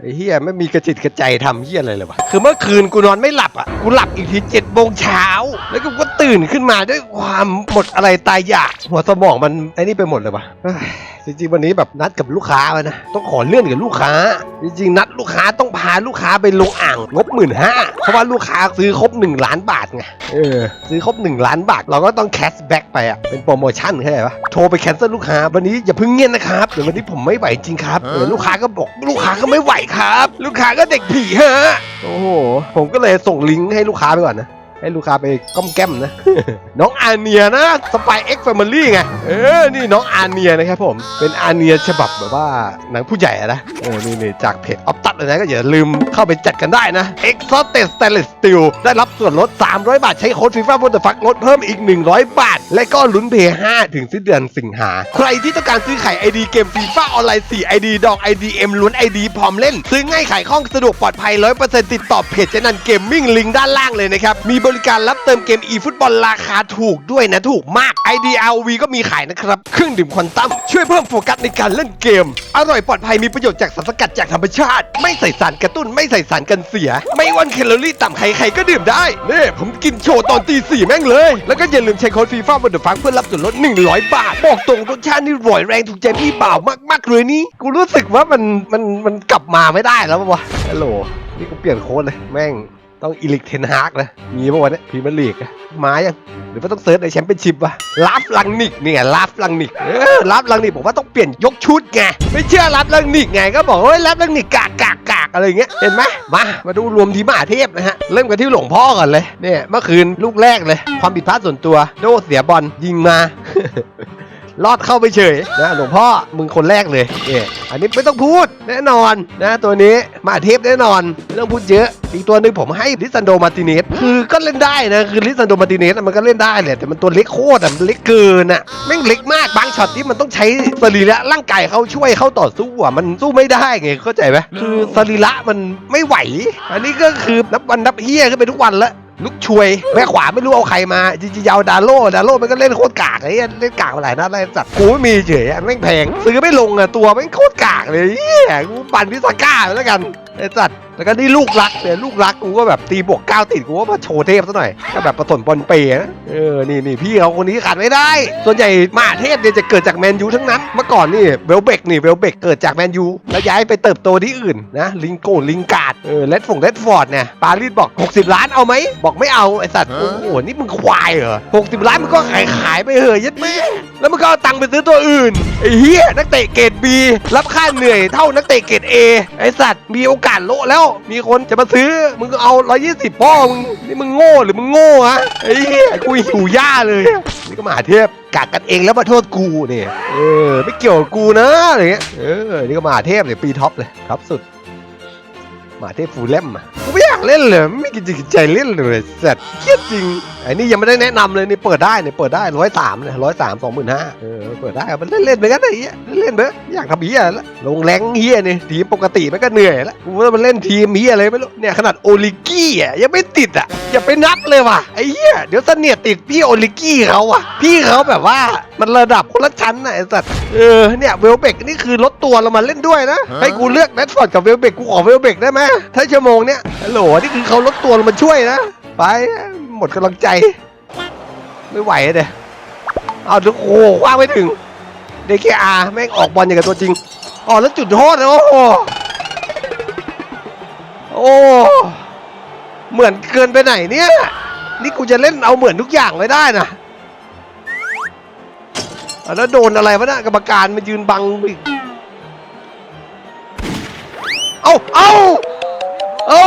ไอ้เฮียไม่มีกระจิตกระใจทำเฮียอะไรเลยวะคือเมื่อคืนกูนอนไม่หลับอะกูหลับอีกทีเจ็ดโมงเช้าแล้วกูก็ตื่นขึ้นมาด้วยความหมดอะไรตายอยากหัวสมองมันไอ้นี่ไปหมดเลยวะเฮ้ยจริงๆวันนี้แบบนัดกับลูกค้าไว้นะต้องขอเลื่อนกับลูกค้า จริงๆ นัดลูกค้าต้องพาลูกค้าไปลงอ่างงบหมื่นห้าเพราะว่าลูกค้าซื้อครบ 1 ล้านบาทไงเออซื้อครบ 1 ล้านบาท เราก็ต้องแคชแบ็กไปอะเป็นโปรโมชั่นเข้าใจปะโทรไปแคนเซิลลูกค้าวันนี้อย่าเพิ่งเงียบนะครับเดี๋ยววันนี้ผมไม่ไหวจริงครับเออลูกค้าก็บอกลูกค้าก็ไม่ไหวครับ ลูกค้าก็เด็กผีฮะโอ้โหผมก็เลยส่งลิงก์ให้ลูกค้าไปก่อนนะ ให้ลูกค้าไปก้อมแก้มนะ น้องอาเนียนะสไปเอ็กซ์แฟมิลี่ไง เออ นี่น้องอาเนียนะครับผม เป็นอาเนียฉบับแบบว่าหนังผู้ใหญ่นะ เออ นี่นี่จากเพจออฟตัดเลยนะก็อย่าลืมเข้าไปจัดกันได้นะ e x o t e Stainless Steel ได้รับส่วนลด 300 บาทใช้โค้ดฟีฟ่าบนเดฟักลดเพิ่มอีก 100 บาท และก็ลุ้นเพย์5ถึงสิ้นเดือนสิงหา ใครที่ต้องการซื้อขาย ID เกมฟีฟ่าออนไลน์4 ID ดอก IDM ล้วน ID พร้อมเล่น ซื้อง่ายขายคล่องสะดวกปลอดภัย 100%ติดต่อเพจเจนันเกมมิ่งลิงก์ด้านล่างเลยนะครับ มีบริการรับเติมเกม e ฟุตบอลราคาถูกด้วยนะถูกมาก ID RV ก็มีขายนะครับ เครื่องดื่มควันตั้มช่วยเพิ่มโฟกัสในการเล่นเกม อร่อยปลอดภัยมีประโยชน์จากสารสกัดจากธรรมชาติ ไม่ใส่สารกระตุ้นไม่ใส่สารกันเสีย ไม่วันแคลอรี่ต่ำใครๆก็ดื่มได้เนี่ผมกินโชว์ตอนตีสี่แม่งเลย แล้วก็อย่าลืมใช้โค้ดฟีฟ่าบนเดอะฟังเพื่อรับส่วนลด 100 บาท บอกตรงรสชาตินี่ร่อยแรงถูกใจพี่บ่าวมากๆเลยนี่ กูรู้สึกว่ามันมันมันกลับมาไม่ได้แล้ววะฮัลโหลนี่กูเปลี่ยนโค้ดเลยแม่งต้องอิลิกเทนฮากนะ มีปะวะเนี่ยพีมียร์ลีกมายังหรือว่าต้องเซิร์ชในแชมเปี้ยนชิพวะลาฟลังนิกเนี่ยลาฟลังนิกเออลาฟลังนิกบอกว่าต้องเปลี่ยนยกชุดไงไม่เชื่อลาฟลังนิกไงก็บอกว่าเฮ้ยลาฟลังนิกกากกากกา อะไรอย่างเงี้ยเห็นไหมมามาดูรวมทีมมหาเทพนะฮะเริ่มกันที่หลวงพ่อก่อนเลยเนี่ยเมื่อคืนลูกแรกเลย ความผิดพลาดส่วนตัวโดเสียบอลยิงมา รอดเข้าไปเฉยนะหลวงพ่อมึงคนแรกเลยเนี่ยอันนี้ไม่ต้องพูดแน่นอนนะตัวนี้มาเทพแน่นอนไม่ต้องพูดเยอะ อีกตัวหนึ่งผมให้ลิซันโดมาติเนสคือก็เล่นได้นะคือลิซันโดมาติเนสมันก็เล่นได้แหละแต่มันตัวเล็กโคตรอะมันเล็กเกินอะแม่งเล็กมากบางช็อตที่มันต้องใช้สรีระร่างกายเขาช่วยเข้าต่อสู้อะมันสู้ไม่ได้ไงเข้าใจไหมคือสรีระมันไม่ไหว อันนี้ก็คือนับวันนับเฮียขึ้นไปทุกวันละ ลูกช่วยแม่ขวาไม่รู้เอาใครมาจริงๆยาวดาโลดาโลมันก็เล่นโคตรกากไอ้เลยเล่นกากมาหลายนัดเลยจัดกูไม่มีเฉยอะแม่งแพงซื้อไม่ลงอะตัวแม่งโคตรกากเลยเหี้ยกูปั่นพิซาก้าไปแล้วกันไอ้จัดแล้วก็นี่ลูกรักเนี่ยลูกรักกูก็แบบตีบวกเก้าติดกูก็มาโชว์เทพซะหน่อยก็แบบประสนปนเปย์นะเออนี่นี่พี่เขาคนนี้ขาดไม่ได้ ส่วนใหญ่มหาเทพเนี่ยจะเกิดจากแมนยูทั้งนั้นเมื่อก่อนนี่เวลเบกนี่เวลเบกเกิดจากแมนยูแล้วย้ายไปเติบโตที่อื่นนะลิงโกลิงการ์ดเออเลดฟงเลดฟอร์ดเนี่ยปารีสบอก 60 ล้านเอาไหมบอกไม่เอาไอสัตว์โอ้โหนี่มึงควายเหรอ60 ล้านมึงก็ขายขายไปเหอะยัดแม่แล้วมึงก็เอาตังค์ไปซื้อตัวอื่นไอ้เหี้ยนักเตะเกรด B รับค่าเหนื่อยเท่านักเตะเกรด A ไอสัตว์มีโอกกาดโละแล้ว มีคนจะมาซื้อ มึงก็เอา120พ่อมึงนี่มึงโง่หรือมึงโง่ฮะไอ้เหี้ยกูหิวย่าเลยนี่ก็มหาเทพกากกันเองแล้วมาโทษกูเนี่ยเออไม่เกี่ยวกับกูนะอะไรเงี้ยเออนี่ก็มหาเทพเลยปีท็อปเลยครับสุดมหาเทพฟูลเลมอะกูไม่อยา เล่นเลยไม่กินจิตใจเล่นเลยสัตว์เครียดจริงไอ้นี่ยังไม่ได้แนะนำเลยนี่เปิดได้เนี่ยเปิดได้ร้อยสามเนี่ยร้อยสามสองหมื่นห้าเออเปิดได้เอามันเล่นเล่นๆไปกันไอ้เหี้ยเล่นๆไปอยากทำเหี้ยแล้วลงแรงเหี้ยนี่ทีมปกติมันก็เหนื่อยแล้วกูว่ามันเล่นทีมเหี้ยอะไรไม่รู้เนี่ยขนาดโอลิกี้อะยังไม่ติดอะอย่าไปนับเลยว่ะไอ้เหี้ยเดี๋ยวเสนียดติดพี่โอลิกี้เขาอะพี่เขาแบบว่ามันระดับคนละชั้นน่ะไอ้สัตว์เออเนี่ยเวลเบกนี่คือลดตัวเรามาเล่นด้วยนะให้กูเลือกแรดฟอร์ดกับเวลเบกกูขอเวลเบกได้ไหมถ้าชั่วโมงเนี้ยฮัลโหลนี่คือเขาลดตัวเรามาช่วยนะ ไปหมดกำลังใจ ไม่ไหวเลยเอาโอ้ว่างไม่ถึงเดคอาแม่งออกบอลอย่างกับตัวจริงอ๋อแล้วจุดโทษโอ้โหโอ้เหมือนเกินไปไหนเนี่ย นี่กูจะเล่นเอาเหมือนทุกอย่างไม่ได้นะแล้วโดนอะไรวะนะกรรมการมายืนบังอีก เอาเอา เอา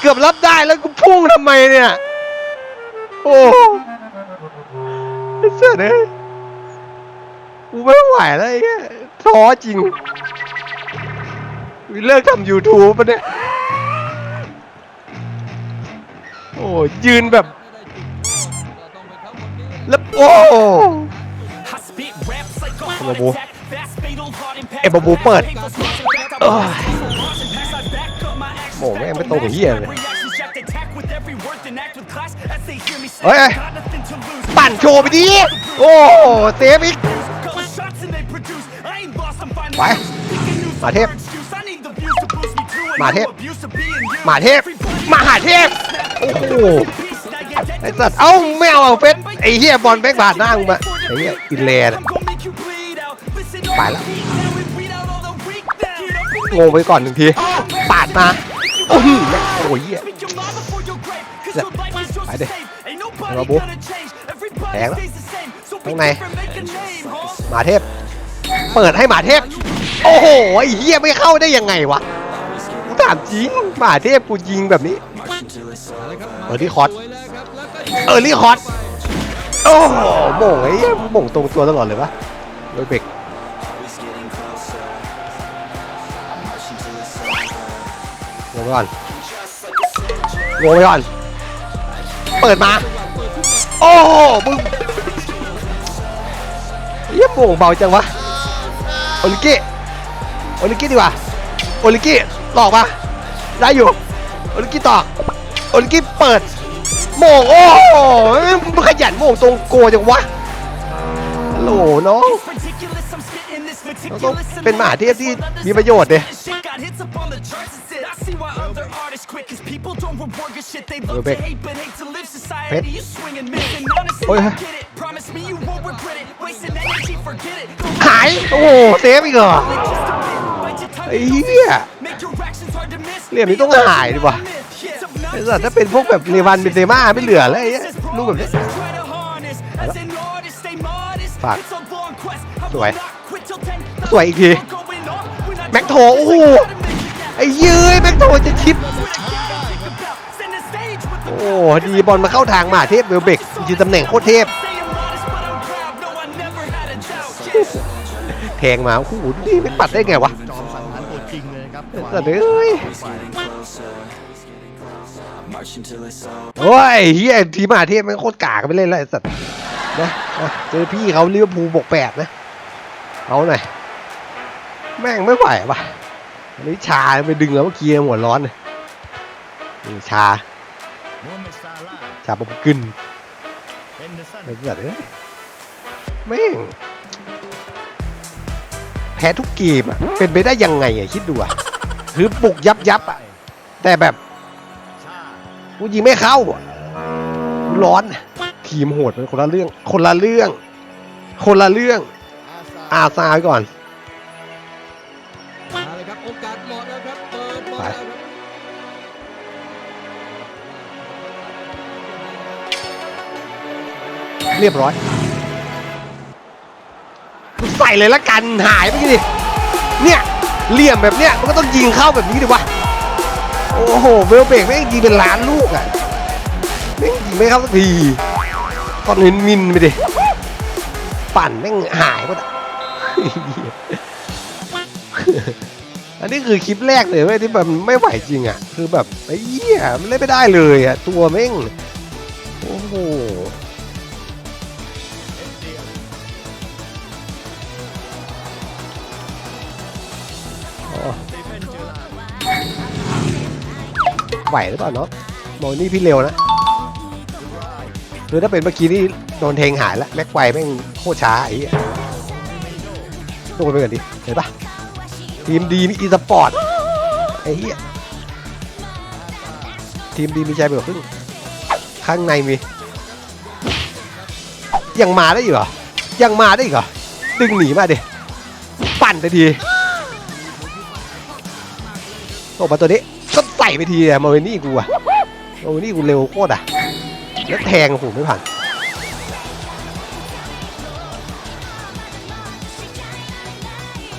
เกือบรับได้แล้วกูพุ่งทำไมเนี่ย โอ้ไอ้เสียเนี่ยกูไม่ไหวแล้วไอ้เงี้ยท้อจริงวิเลิกทำ YouTube ปะเนี่ย โอ้ยืนแบบ แล้วโอ้เอ็มบูเอ็มบูเปิด เอ้ยโหแม่งไม่ตรงกับเหี้ยเลยเฮ้เฮ้ยยปั่นโชว์ไปดิโอ้เซฟอีกไปมาเทพหมาเทพหมาเทพมหาเทพโอ้โหไอ้สัตว์เอ้าไม่เอาเอาเฟสไอ้เหี้ยบอลแบกบาดหน้ามึงมาไอ้เหี้ยอินแลนด์ไปแล้วงงไปก่อนหนึ่งทีปาดมา โอ้โหโอ้ยเหี้ยไปดิมาบุ๊แทงแล้วข้างในหมาเทพ เปิดให้หมาเทพ โอ้โหไอ้เหี้ยไม่เข้าได้ยังไงวะกูถามจริงหมาเทพกูยิงแบบนี้เออที่คอร์สเออรี่คอร์สโอ้โหโม่งไอ้เหี้ยโม่งตรงตัวตลอดเลยวะโดยเบรก ก่อนงงไปก่อน เปิดมา โอ้มึงเยี่ยโม่งเบาจังวะ โอลิกิโอลิกิดีกว่า โอลิกิหลอกมาได้อยู่ โอลิกิต่อโอลิกิเปิด โมงโอ้มึงขยันโมงตรงโกจังวะโหลน้องต้องเป็นมหาเทพที่มีประโยชน์เลย เออเบกเพชรโอ้ยหายโอ้โหเซฟอีกเหรอ ไอ้เหี้ยเหลี่ยมนี้ต้องหายดิวะไอ้สัตว์ถ้าเป็นพวกแบบเรวันเบนเซม่าไม่เหลือแล้วไอ้เหี้ยลูกแบบนี้ฝากสวย สวยอีกที แม็กโถโอ้โหไอ้เย้ยแม็กโถจะชิปโอ้ดีบอลมาเข้าทางมาเทพเวลเบกยืนตำแหน่งโคตรเทพแทงมาโอ้โหนี่ไม่ปัดได้ไงวะจอมสังหารตัวจริงเลยครับสัตว์เอ้ยโอ้ยเฮียทีมมาเทพมันโคตรกากไปเล่นแล้วไอ้สัตว์นะเจอพี่เขาเลี้ยวภูบกแปดนะเอาหน่อย แม่งไม่ไหวว่ะอันนี้ชาไปดึงแล้วเมื่อกี้หัวร้อนเลยนี่ชา ชาปมกึนเอนเดอร์สันไอ้เอ้ยแม่งแพ้ทุกเกมอะ เป็นไปได้ยังไงอะ คิดดูอะ คือบุกยับยับอะ แต่แบบกูยิงไม่เข้าอะร้อน ทีมโหดเป็นคนละเรื่อง คนละเรื่อง คนละเรื่อง อาซาอาซาไว้ก่อน เรียบร้อยใส่เลยละกันหายไปดิเนี่ยเหลี่ยมแบบเนี้ยมันก็ต้องยิงเข้าแบบนี้ดิวะโอ้โหเวลเบรกแม่งยิงเป็นล้านลูกอะแม่งยิงไม่เข้าสักทีตอนนี้มินไปดิปั่นแม่งหายหมดอะอันนี้คือคลิปแรกเลยเว้ยที่แบบไม่ไหวจริงอะ คือแบบไอ้เหี้ยมันเล่นไม่ได้เลยอะ ตัวแม่ง โอ้โห ไหวหรือเปล่าเนาะโมนี่พี่เร็วนะคือถ้าเป็นเมื่อกี้นี่โดนเทงหายแล้วแม็กไกวแม่งโคตรช้าไอ้เหี้ยต้องไปกันดิเห็นปะทีมดีมีอีสปอร์ตไอ้เหี้ยทีมดีมีใจเบิกครึ่งข้างในมี ยังมาได้อีกเหรอ ยังมาได้อีกเหรอ ดึงหนีมาดิ ปั่นไปทีตกมาตัวนี้ ไปทีอะมาเวนี่กูอะมาเวนี่กูเร็วโคตรอะแล้วแทงโอ้โหไม่ผ่าน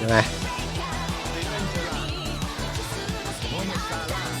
ยังไงโมฮัมเหม็ดซาลาห์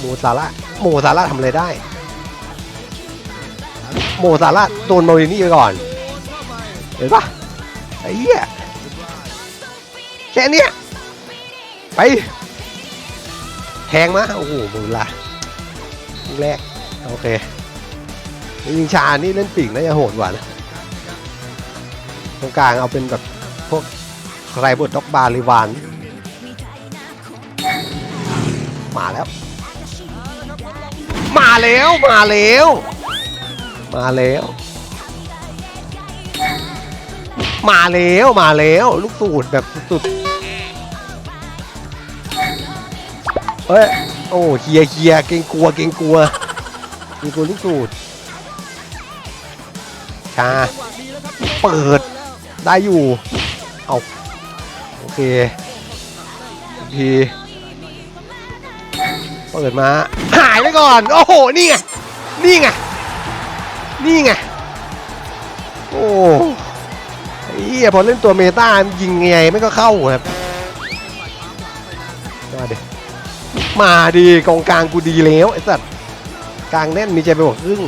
โมซาร่าโมซาร่าทำอะไรได้ โมซาร่าโดนมาเวนี่ไปก่อน เห็นปะไอ้เหี้ยแค่นี้ไป แทงมาโอ้โหมือละลูกแรก โอเคยิงชานี่เล่นปีกน่าจะโหดกว่านะตรงกลางเอาเป็นแบบพวกใครบดด็อกบาริวาน มาแล้ว มาแล้วมาแล้วมาแล้วมาแล้วมาแล้วลูกสูตรแบบสุดๆ เอ้ย โอ้เคลียเคลียเกรงกลัว เกรงกลัวเกรงกลัวลูกสูตรชา เปิด ได้อยู่ เอาโอเคอีกทีเปิดมา หายไปก่อน โอ้โห นี่ไง นี่ไง นี่ไง โอ้ไอ้เหี้ยพอเล่นตัวเมตายิงไงไม่ก็เข้าครับมาเดิ มาดิกองกลางกูดีแล้วไอ้สัตว์กลางแน่นมีใจไปบอกครึ่ง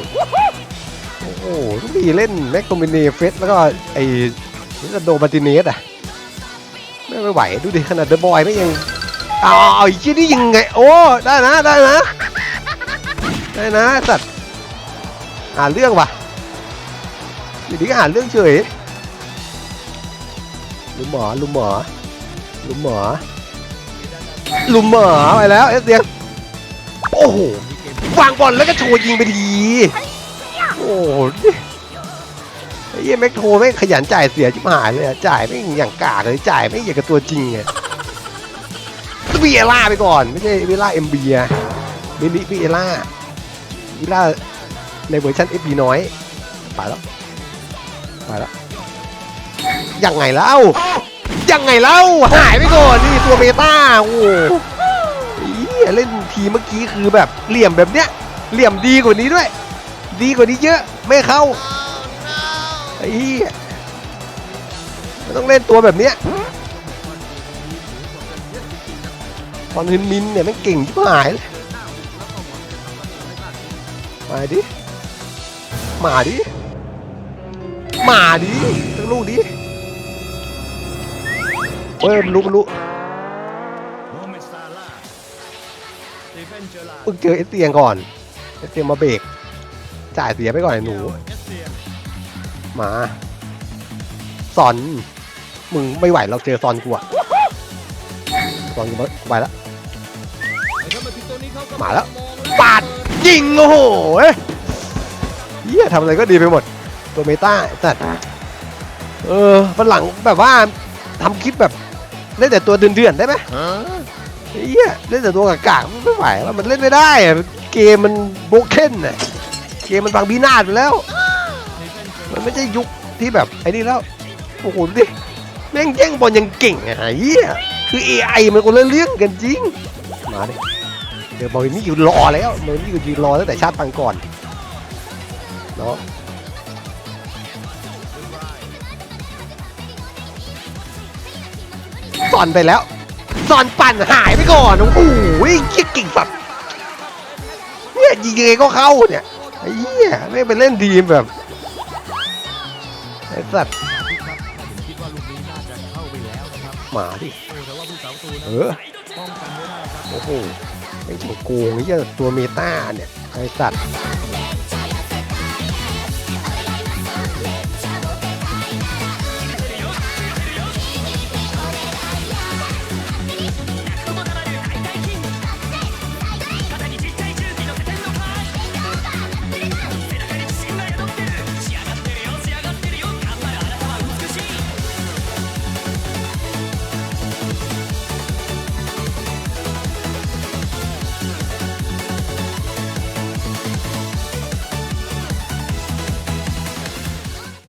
โอ้โหทุกทีเล่นแม็กโตมิเนเฟสแล้วก็ไอ้นิสโดมาติเนสอะไม่ไม่ไหวดูดิขนาดเดอะบอยไม่ยังอาเอาเอาอีกที่นี่ยังไงโอ้ได้นะได้นะได้นะสัตว์หาเรื่องว่ะอยู่ดีก็หาเรื่องเฉยลุมหมอลุมหมอลุมหมอ ลุมหมอไปแล้วเอสเดียโอ้โหวางบอลแล้วก็โชว์ยิงไปทีโอ้โหไอ้เหี้ยแม็กโทรไม่งขยันจ่ายเสียชิบหายเลยอะจ่ายไม่อย่างกากเลยจ่ายไม่อย่างกับตัวจริงไงเบียร่าไปก่อน ไม่ใช่เวล่าเอ็มบีอะมินิเบียร่าเวล่าในเวอร์ชันเอฟบีน้อยไปแล้วไปแล้วยังไงเล่า ยังไงเล่าหายไปก่อนนี่ตัวเมตาโอ้โหไอ้เหี้ยเล่นทีเมื่อกี้คือแบบเหลี่ยมแบบเนี้ยเหลี่ยมดีกว่านี้ด้วย ดีกว่านี้เยอะไม่เข้าไอ้เหี้ยมันต้องเล่นตัวแบบเนี้ยตอนฮินมินเนี่ยมันเก่งชิบหายเลยมาดิมาดิมาดิตั้งลูกดิ เอ้ยมันรู้มันรู้เมดซาร่าห์สตีเฟนเจอเพิ่งเจอเอสเตียงก่อนเอสเตียงมาเบรกจ่ายเสียไปก่อนไอ้หนูมาซอน มึงไม่ไหวเราเจอซอนกูอะซอนกูไม่ไหวแล้วมาแล้วปาดยิงโอ้โหเอ้ยเฮียทำอะไรก็ดีไปหมด ตัวเมตาแต่เออวันหลังแบบว่าทำคลิปแบบ เล่นแต่ตัวเดือนๆได้ไหมเฮียเล่นแต่ตัวกากๆไม่ไหวว่ามันเล่นไม่ได้อะเกมมันโบกเค้นน่ะเกมมันบางบีนาดไปแล้ว มันไม่ใช่ยุคที่แบบไอ้นี่แล้วโอ้โหดูดิแม่งแย่งบอลยังเก่งอะเฮียคือ AI มันคนละเรื่องกันจริงมาดิเดี๋ยวบอลนี่อยู่รอแล้วบอลนี่อยู่ยืนรอตั้งแต่ชาติปังก่อนเนาะ สอนไปแล้วสอนปั่นหายไปก่อนโอ้โหเก่งเก่งสัตว์เนี่ยยิงยังไงก็เข้าเนี่ยไอ้เหี้ยไม่ไปเล่นทีมแบบไอ้สัตว์หมาดิเออโอ้โหไอ้ตัวโกงไอ้เหี้ยตัวเมตาเนี่ยไอ้สัตว์